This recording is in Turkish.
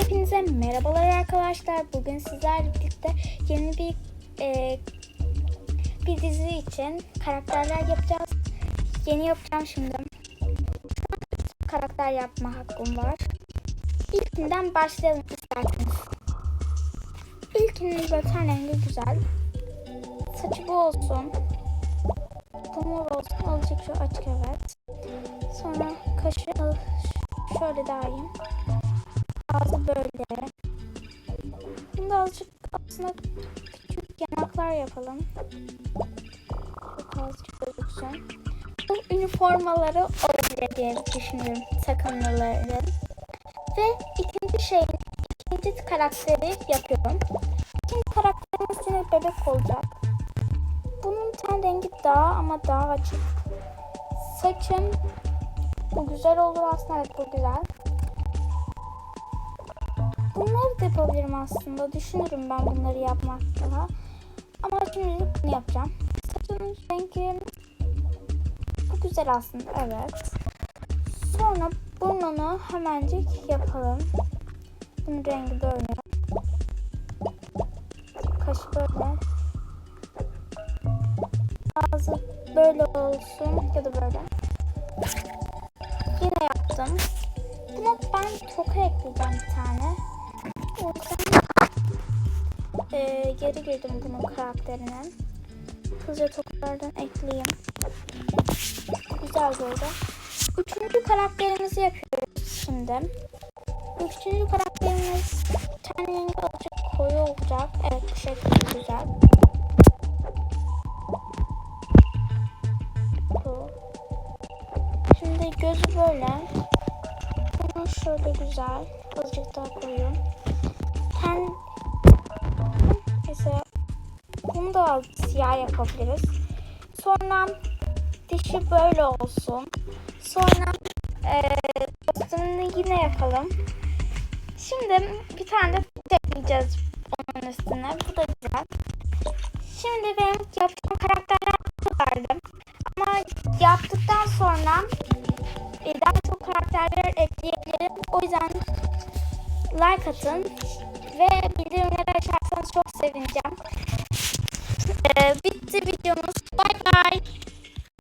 Hepinize merhabalar arkadaşlar. Bugün sizlerle birlikte yeni bir e, bir dizi için karakterler yapacağız. Yeni yapacağım şimdi. Karakter yapma hakkım var. İlkinden başlayalım isterseniz. İlkinin böyle ten rengi güzel. Saçı bu olsun. Bu mor olsun. Azıcık şu açık evet. Sonra kaşı şöyle daha iyi. Ağzı böyle. Şimdi azıcık aslında küçük yanaklar yapalım. Çok azıcık gözüksün. Bu üniformaları olabilir diye düşünüyorum takımlıların. Ve ikinci şey, ikinci karakteri yapıyorum. İkinci karakterimiz yine bebek olacak. Bunun ten rengi daha ama daha açık. Saçım bu güzel olur aslında evet bu güzel. Bunları da yapabilirim aslında. Düşünürüm ben bunları yapmak daha. Ama şimdilik bunu yapacağım. Saçının rengi bu güzel aslında evet. Sonra burnunu hemencik yapalım. Bunun rengi böyle. Kaşı böyle. Ağzı böyle olsun ya da böyle. Yine yaptım. Buna ben toka geri girdim bunun karakterine. Hızlıca tokalardan ekleyeyim. Güzel böyle. Üçüncü karakterimizi yapıyoruz şimdi. Üçüncü karakterimiz ten rengi azıcık koyu olacak. Evet bu şekilde güzel. Bu. Şimdi gözü böyle. Bunu şöyle güzel. Azıcık daha koyuyorum. Ten mesela bunu da siyah yapabiliriz. Sonra dişi böyle olsun. Sonra eee kostümünü yine yapalım. Şimdi bir tane de ekleyeceğiz onun üstüne. Bu da güzel. Şimdi benim yaptığım karakterler kadardı. Ama yaptıktan sonra e, daha çok karakterler ekleyebilirim. O yüzden like atın ve bildirimleri açarsanız çok sevineceğim.